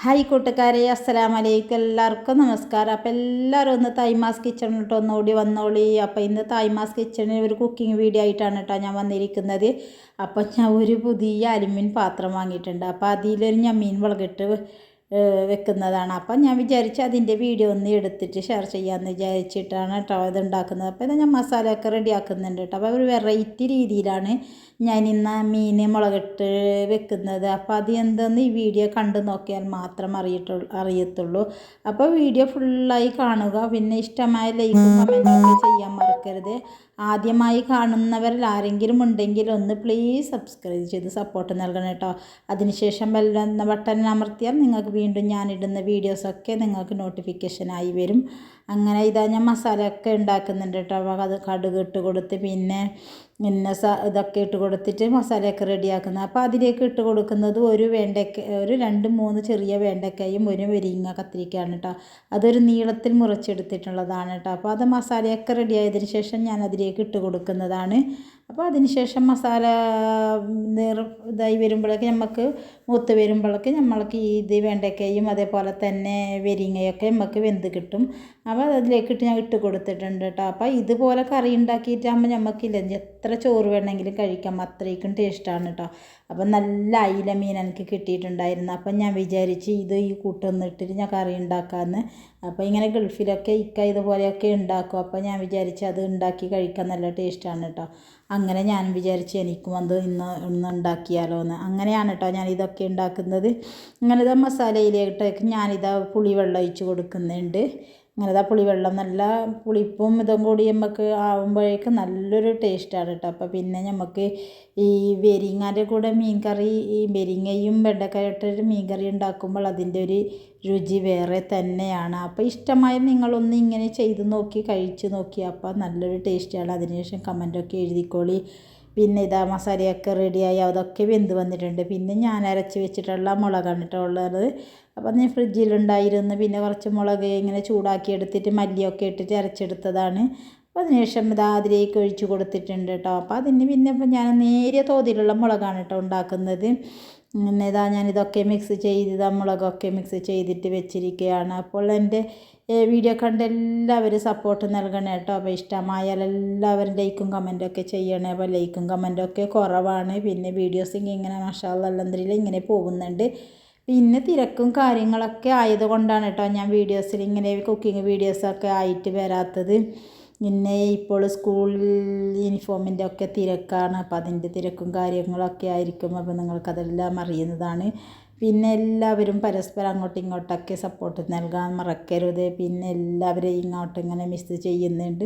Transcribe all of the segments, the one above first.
Hi കൂട്ടുകാരെ അസ്സലാം വലൈക്കും എല്ലാവർക്കും നമസ്കാരം. അപ്പോൾ എല്ലാവരും ഒന്ന് തൈമാസ് കിച്ചണിട്ട് ഒന്നുകൂടി വന്നോളി. അപ്പോൾ ഇന്ന് തൈമാസ് കിച്ചണിൽ ഒരു കുക്കിംഗ് വീഡിയോ ആയിട്ടാണ് കേട്ടോ ഞാൻ വന്നിരിക്കുന്നത്. അപ്പോൾ ഞാൻ ഒരു പുതിയ അലുമിൻ പാത്രം വാങ്ങിയിട്ടുണ്ട്. അപ്പോൾ അതിലൊരു ഞാൻ മീൻ മുളകിട്ട് വെക്കുന്നതാണ്. അപ്പം ഞാൻ വിചാരിച്ചു അതിന്റെ വീഡിയോ ഒന്ന് എടുത്തിട്ട് ഷെയർ ചെയ്യാമെന്ന് വിചാരിച്ചിട്ടാണ് കേട്ടോ ഇത് ഉണ്ടാക്കുന്നത്. അപ്പോൾ ഇത് ഞാൻ മസാലയൊക്കെ റെഡി ആക്കുന്നുണ്ട് കേട്ടോ അപ്പോൾ ഒരു വെറൈറ്റി രീതിയിലാണ് ഞാൻ ഇന്ന് മീൻ മുളകിട്ട് വെക്കുന്നത്. അപ്പോൾ അത് എന്തെന്ന് ഈ വീഡിയോ കണ്ടു നോക്കിയാൽ മാത്രം അറിയിട്ടുള്ളൂ അറിയത്തുള്ളൂ. അപ്പോൾ വീഡിയോ ഫുള്ളായി കാണുക. പിന്നെ ഇഷ്ടമായ ലൈക്കും കമന്റൊക്കെ ചെയ്യാൻ മറക്കരുത്. ആദ്യമായി കാണുന്നവരിൽ ആരെങ്കിലും ഉണ്ടെങ്കിൽ ഒന്ന് പ്ലീസ് സബ്സ്ക്രൈബ് ചെയ്ത് സപ്പോർട്ട് നൽകണം കേട്ടോ. അതിനുശേഷം ബെല്ലെന്ന ബട്ടൺ അമർത്തിയാൽ നിങ്ങൾക്ക് വീണ്ടും ഞാനിടുന്ന വീഡിയോസൊക്കെ നിങ്ങൾക്ക് നോട്ടിഫിക്കേഷനായി വരും. അങ്ങനെ ഇതാ ഞാൻ മസാലയൊക്കെ ഉണ്ടാക്കുന്നുണ്ട് കേട്ടോ. അത് കടുക് ഇട്ട് കൊടുത്ത് പിന്നെ പിന്നെ സ ഇതൊക്കെ ഇട്ട് കൊടുത്തിട്ട് മസാലയൊക്കെ റെഡിയാക്കുന്നത്. അപ്പോൾ അതിലേക്ക് ഇട്ട് കൊടുക്കുന്നത് ഒരു വെണ്ടയ്ക്ക ഒരു രണ്ട് മൂന്ന് ചെറിയ വെണ്ടയ്ക്കയും ഒരു വെരിങ്ങ കത്തിരിക്കുകയാണ് കേട്ടോ അതൊരു നീളത്തിൽ മുറിച്ചെടുത്തിട്ടുള്ളതാണ് കേട്ടോ അപ്പോൾ അത് മസാലയൊക്കെ റെഡി ആയതിനു ശേഷം ഞാൻ അതിലേക്ക് ഇട്ട് കൊടുക്കുന്നതാണ്. അപ്പോൾ അതിനുശേഷം മസാല നിറ ഇതായി വരുമ്പോഴേക്ക് നമുക്ക് മൂത്ത് വരുമ്പോഴേക്ക് നമ്മൾക്ക് ഇത് വെണ്ടയ്ക്കയും അതേപോലെ തന്നെ വെരിങ്ങയൊക്കെ നമുക്ക് വെന്ത് കിട്ടും. അപ്പോൾ അതിലേക്ക് ഇട്ട് ഞാൻ ഇട്ട് കൊടുത്തിട്ടുണ്ട് കേട്ടോ. അപ്പോൾ ഇതുപോലെ കറി ഉണ്ടാക്കിയിട്ടാകുമ്പോൾ നമുക്കില്ല എത്ര ചോറ് വേണമെങ്കിലും കഴിക്കാം. അത്രയ്ക്കും ടേസ്റ്റാണ് കേട്ടോ. അപ്പോൾ നല്ല അയില മീൻ എനിക്ക് കിട്ടിയിട്ടുണ്ടായിരുന്നു. അപ്പം ഞാൻ വിചാരിച്ച് ഇത് ഈ കൂട്ടൊന്നിട്ടിട്ട് ഞാൻ കറി ഉണ്ടാക്കാമെന്ന് അപ്പോൾ ഇങ്ങനെ ഗൾഫിലൊക്കെ ഇക്ക ഇതുപോലെയൊക്കെ ഉണ്ടാക്കും. അപ്പോൾ ഞാൻ വിചാരിച്ചു അത് ഉണ്ടാക്കി കഴിക്കാൻ നല്ല ടേസ്റ്റാണ് കേട്ടോ അങ്ങനെ ഞാൻ വിചാരിച്ചു എനിക്കും അത് ഇന്ന് ഒന്ന് ഉണ്ടാക്കിയാലോ എന്ന് അങ്ങനെയാണ് കേട്ടോ ഞാൻ ഇതൊക്കെ ഉണ്ടാക്കുന്നത്. ഇങ്ങനെ മസാലയിലേട്ടേക്ക് ഞാനിതാ പുളിവെള്ളം ഒഴിച്ച് കൊടുക്കുന്നുണ്ട്. അങ്ങനെ ഇതാ പുളിവെള്ളം നല്ല പുളിപ്പും ഇതും കൂടി നമുക്ക് ആകുമ്പോഴേക്കും നല്ലൊരു ടേസ്റ്റാണ് കേട്ടോ അപ്പോൾ പിന്നെ നമുക്ക് ഈ വെരിങ്ങാന്റെ കൂടെ മീൻ കറി ഈ വെരിങ്ങയും വെണ്ടക്കായ ഇട്ടൊരു മീൻ കറി ഉണ്ടാക്കുമ്പോൾ അതിന്റെ ഒരു രുചി വേറെ തന്നെയാണ്. അപ്പോൾ ഇഷ്ടമായ നിങ്ങളൊന്ന് ഇങ്ങനെ ചെയ്ത് നോക്കി കഴിച്ച് നോക്കി അപ്പോൾ നല്ലൊരു ടേസ്റ്റാണ് അതിനുശേഷം കമന്റൊക്കെ എഴുതിക്കോളി. പിന്നെ ഇതാ മസാലയൊക്കെ റെഡിയായി. അതൊക്കെ വെന്ത് വന്നിട്ടുണ്ട്. പിന്നെ ഞാൻ അരച്ച് വെച്ചിട്ടുള്ള മുളകാണ് കേട്ടോ ഉള്ളത്. അപ്പോൾ ഞാൻ ഫ്രിഡ്ജിലുണ്ടായിരുന്നു. പിന്നെ കുറച്ച് മുളക് ഇങ്ങനെ ചൂടാക്കി എടുത്തിട്ട് മല്ലിയൊക്കെ ഇട്ടിട്ട് അരച്ചെടുത്തതാണ്. അപ്പോൾ അതിനുശേഷം ഇതാ അതിലേക്ക് ഒഴിച്ചു കൊടുത്തിട്ടുണ്ട് കേട്ടോ. അപ്പോൾ അതിന് പിന്നെ ഞാൻ നേരിയ തോതിലുള്ള മുളകാണ് കേട്ടോ ഉണ്ടാക്കുന്നത്. പിന്നെ ഇതാ ഞാനിതൊക്കെ മിക്സ് ചെയ്ത് മുളകൊക്കെ മിക്സ് ചെയ്തിട്ട് വെച്ചിരിക്കുകയാണ്. അപ്പോൾ എന്റെ വീഡിയോ കണ്ട് എല്ലാവരും സപ്പോർട്ട് നൽകണേ കേട്ടോ. അപ്പോൾ ഇഷ്ടമായാൽ എല്ലാവരും ലൈക്കും കമന്റൊക്കെ ചെയ്യണേ. അപ്പോൾ ലൈക്കും കമന്റൊക്കെ കുറവാണ്. പിന്നെ വീഡിയോസ് ഇങ്ങനെ മഷാല്ല അല്ലെന്നില്ല ഇങ്ങനെ പോകുന്നുണ്ട്. പിന്നെ തിരക്കും കാര്യങ്ങളൊക്കെ ആയതുകൊണ്ടാണ് കേട്ടോ ഞാൻ വീഡിയോസിൽ ഇങ്ങനെ കുക്കിംഗ് വീഡിയോസൊക്കെ ആയിട്ട് വരാത്തത്. പിന്നെ ഇപ്പോൾ സ്കൂൾ യൂണിഫോമിന്റെ ഒക്കെ തിരക്കാണ്. അപ്പോൾ അതിന്റെ തിരക്കും കാര്യങ്ങളൊക്കെ ആയിരിക്കും. അപ്പോൾ നിങ്ങൾക്കതെല്ലാം അറിയുന്നതാണ്. പിന്നെ എല്ലാവരും പരസ്പരം അങ്ങോട്ടും ഇങ്ങോട്ടൊക്കെ സപ്പോർട്ട് നൽകാൻ മറക്കരുത്. പിന്നെ എല്ലാവരും ഇങ്ങോട്ട് ഇങ്ങനെ മിസ് ചെയ്യുന്നുണ്ട്.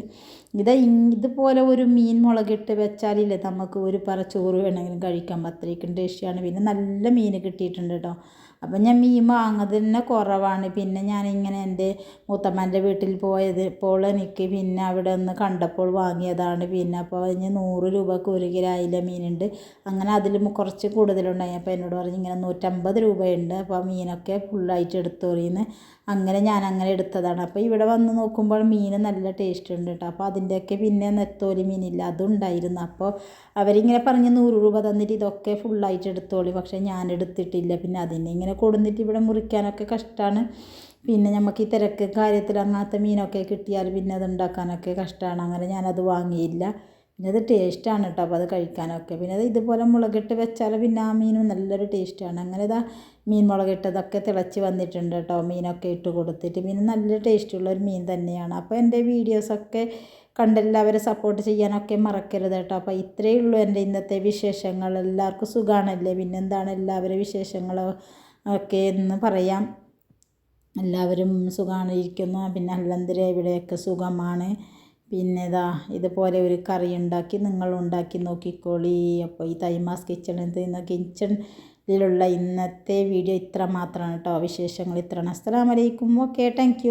ഇത് ഇതുപോലെ ഒരു മീൻ മുളകിട്ട് വെച്ചാലില്ലേ നമുക്ക് ഒരു പറ ചോറ് വേണമെങ്കിലും കഴിക്കാൻ അത്രയ്ക്കും ടേസ്റ്റിയാണ് പിന്നെ നല്ല മീൻ കിട്ടിയിട്ടുണ്ട് കേട്ടോ. അപ്പം ഞാൻ മീൻ വാങ്ങുന്നത് തന്നെ കുറവാണ്. പിന്നെ ഞാനിങ്ങനെ എന്റെ മൂത്തമ്മന്റെ വീട്ടിൽ പോയത്. ഇപ്പോൾ എനിക്ക് പിന്നെ അവിടെ നിന്ന് കണ്ടപ്പോൾ വാങ്ങിയതാണ്. പിന്നെ അപ്പോൾ അതിന് നൂറ് രൂപക്ക് ഒരു കിലോ അയില മീനുണ്ട്. അങ്ങനെ അതിൽ കുറച്ച് കൂടുതലുണ്ടായി. അപ്പോൾ എന്നോട് പറഞ്ഞു ഇങ്ങനെ നൂറ്റമ്പത് രൂപയുണ്ട്. അപ്പോൾ മീനൊക്കെ ഫുള്ളായിട്ട് എടുത്തു പറയുന്നത് അങ്ങനെ ഞാൻ അങ്ങനെ എടുത്തതാണ്. അപ്പോൾ ഇവിടെ വന്ന് നോക്കുമ്പോൾ മീൻ നല്ല ടേസ്റ്റ് ഉണ്ട് കേട്ടോ. അപ്പോൾ അതിന്റെയൊക്കെ പിന്നെ നെത്തോലി മീനില്ല അതുണ്ടായിരുന്നു. അപ്പോൾ അവരിങ്ങനെ പറഞ്ഞ് നൂറ് രൂപ തന്നിട്ട് ഇതൊക്കെ ഫുള്ളായിട്ട് എടുത്തോളി. പക്ഷേ ഞാൻ എടുത്തിട്ടില്ല. പിന്നെ അതിനെ ഇങ്ങനെ കൊടുന്നിട്ട് ഇവിടെ മുറിക്കാനൊക്കെ കഷ്ടമാണ് പിന്നെ നമുക്ക് ഈ തിരക്ക് കാര്യത്തിൽ അങ്ങനത്തെ മീനൊക്കെ കിട്ടിയാൽ പിന്നെ അത് ഉണ്ടാക്കാനൊക്കെ കഷ്ടമാണ് അങ്ങനെ ഞാനത് വാങ്ങിയില്ല. പിന്നെ അത് ടേസ്റ്റാണ് കേട്ടോ അപ്പോൾ അത് കഴിക്കാനൊക്കെ. പിന്നെ അത് ഇതുപോലെ മുളകിട്ട് വെച്ചാൽ പിന്നെ ആ മീനും നല്ലൊരു ടേസ്റ്റാണ് അങ്ങനെ ഇതാ മീൻ മുളകിട്ടതൊക്കെ തിളച്ച് വന്നിട്ടുണ്ട് കേട്ടോ മീനൊക്കെ ഇട്ട് കൊടുത്തിട്ട്. മീൻ നല്ല ടേസ്റ്റുള്ള ഒരു മീൻ തന്നെയാണ്. അപ്പോൾ എന്റെ വീഡിയോസൊക്കെ കണ്ടെല്ലാവരും സപ്പോർട്ട് ചെയ്യാനൊക്കെ മറക്കരുത് കേട്ടോ അപ്പോൾ ഇത്രയേ ഉള്ളൂ എന്റെ ഇന്നത്തെ വിശേഷങ്ങൾ. എല്ലാവർക്കും സുഖമാണല്ലേ പിന്നെന്താണ് എല്ലാവരുടെ വിശേഷങ്ങളോ ഒക്കെ എന്ന് പറയാം. എല്ലാവരും സുഖമാണ് ഇരിക്കുന്നു. പിന്നെ അല്ലന്തര ഇവിടെയൊക്കെ സുഖമാണ്. പിന്നെ ഇതാ ഇതുപോലെ ഒരു കറി ഉണ്ടാക്കി നിങ്ങൾ ഉണ്ടാക്കി നോക്കിക്കോളി. അപ്പോൾ ഈ തൈമാസ് കിച്ചണിൽ നിന്ന് കിച്ചണിലുള്ള ഇന്നത്തെ വീഡിയോ ഇത്ര മാത്രമാണ് കേട്ടോ. വിശേഷങ്ങൾ ഇത്രയാണ്. അസ്സലാമലൈക്കും. Okay thank